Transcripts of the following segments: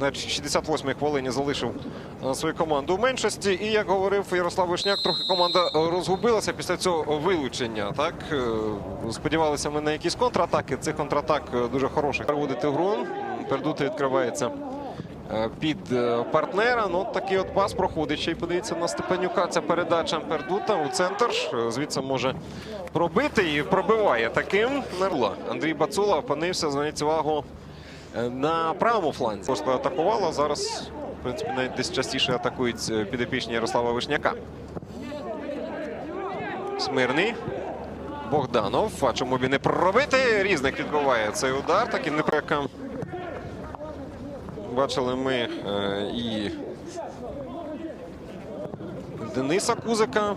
на 68-й хвилині залишив е, свою команду в меншості. І як говорив Ярослав Вишняк, трохи команда е, розгубилася після цього вилучення. Так Е, сподівалися ми на якісь контратаки. Цих контратак дуже хороших. Переводити гру. Пердути відкривається під партнера. Ну, такий от пас проходить. Ще й подивіться на Степанюка. Ця передача Пердута у центр. Звідси може пробити і пробиває таким. Андрій Бацула опинився, зверніть увагу, на правому фланзі. Просто атакувала. Зараз, в принципі, навіть десь частіше атакують е, підопічні Ярослава Вишняка. Смирний. Богданов. А чому б не пробити? Різник відбиває цей удар. Так і не пряка. Бачили ми е, і Дениса Кузика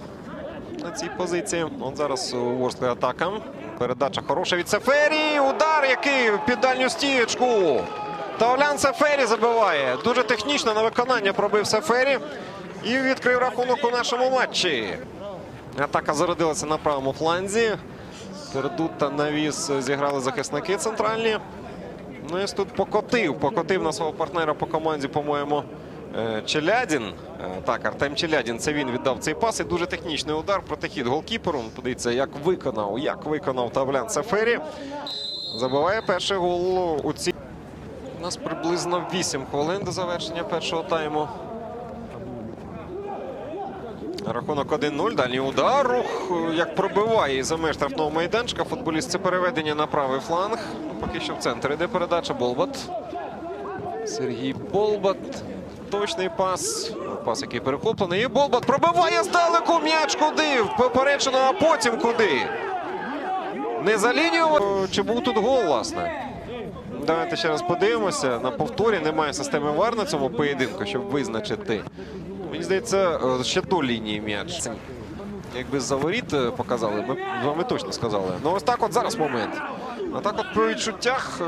на цій позиції. От зараз у Ворскли атака. Передача хороша від Сефері. Удар, який під дальню стієчку. Та Олян Сефері забиває. Дуже технічно на виконання пробив Сефері. І відкрив рахунок у нашому матчі. Атака зародилася на правому фланзі. Пердута навіс зіграли захисники центральні. Ну і тут покотив. Покотив на свого партнера по команді, по-моєму, е, Челядін. Е, Так, Артем Челядін. Це він віддав цей пас. І дуже технічний удар проти хід голкіперу. Подивіться, як виконав, як виконав Тавлян Сафері. Забиває перший гол у цій. У нас приблизно 8 хвилин до завершення першого тайму. Рахунок 1-0. Дальній удар. Рух як пробиває із-за меж штрафного майданчика. Футболіст це переведення на правий фланг. Поки що в центр іде передача. Болбат. Сергій Болбат. Точний пас. Пас, який перехоплений. І Болбат пробиває здалеку м'яч куди? В Поперечину, а потім куди? Не за лінію. Чи був тут гол, власне? Давайте ще раз подивимося. На повторі немає системи ВАР на цьому поєдинку, щоб визначити. Мені здається, е, ще до лінії м'яч. Якби за воріт е, показали, ми з вами точно сказали. Ну ось так от зараз момент. А так от по відчуттях, е,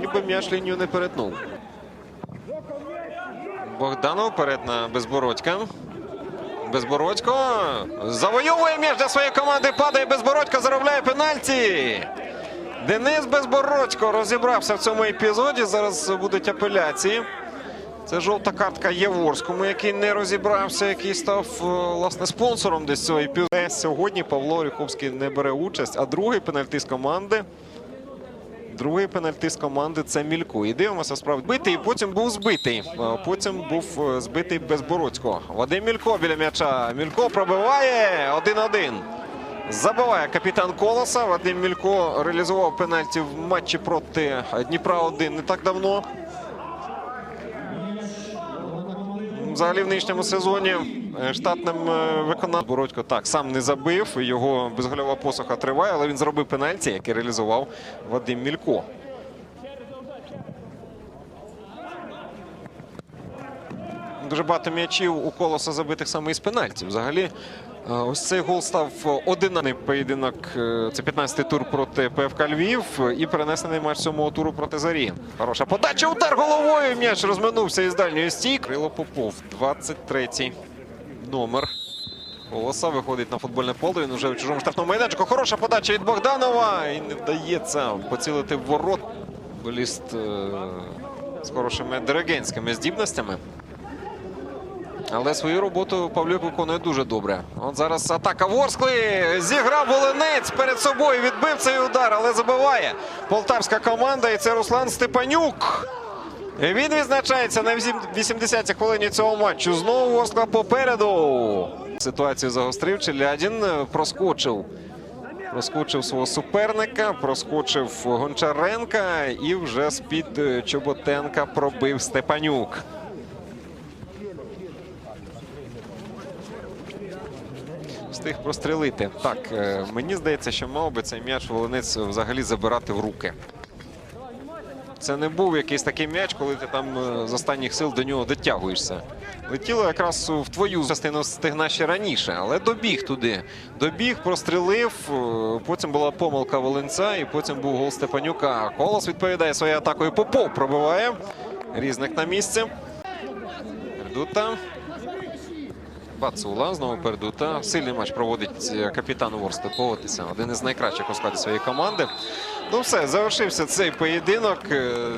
ніби м'яч лінію не перетнув. Богданов вперед на Безбородька. Безбородько завойовує м'яч для своєї команди. Падає Безбородько, заробляє пенальті. Денис Безбородько розібрався в цьому епізоді. Зараз будуть апеляції. Це жовта картка Єворському, який не розібрався, який став е, власне спонсором десь цього епізоду. Сьогодні Павло Оріховський не бере участь, а другий пенальти з команди. Другий пенальти з команди це Мілько. І дивимося, справді битий, потім був збитий. Потім був е, збитий Безбородько. Вадим Мілько біля м'яча. Мілько пробиває 1-1. Забиває капітан Колоса. Вадим Мілько реалізував пенальті в матчі проти Дніпра 1 не так давно. Взагалі в нинішньому сезоні е, штатним е, виконанням Бородько так сам не забив. Його безгольова посуха триває, але він зробив пенальті, який реалізував Вадим Мілько. Дуже багато м'ячів у колоса забитих саме із пенальті. Взагалі, е, ось цей гол став одинарний поєдинок. е, Це 15-й тур проти ПФК Львів і перенесений матч сьомого туру проти Зарі. Хороша подача, удар головою. М'яч розминувся із дальньої стійки. Крило Попов, 23-й номер. Колоса виходить на футбольне поле. Він вже в чужому штрафному майданчику. Хороша подача від Богданова. І не вдається поцілити в ворот. Футболіст е, з хорошими диригентськими здібностями. Але свою роботу Павлюк виконує дуже добре. От зараз атака Ворскли. Зіграв Волинець перед собою. Відбив цей удар, але забиває полтавська команда. І це Руслан Степанюк. Він відзначається на 80-й хвилині цього матчу. Знову Ворскла попереду. Ситуацію загострив. Челядін проскочив. Проскочив свого суперника, проскочив Гончаренка і вже з-під Чоботенка пробив Степанюк. Встиг прострелити. Так, е, мені здається, що мав би цей м'яч Волинець взагалі забирати в руки. Це не був якийсь такий м'яч, коли ти там е, з останніх сил до нього дотягуєшся. Летіло якраз в твою частину стигна ще раніше, але добіг туди. Добіг, прострелив. е, Потім була помилка Волинця, і потім був гол Степанюка. Колос відповідає своєю атакою. Попов пробиває. Різник на місці. Пердута. Бацула знову пердута. Сильний матч проводить е, капітан. Поводиться. Один із найкращих у складі своєї команди. Ну все, завершився цей поєдинок. Е,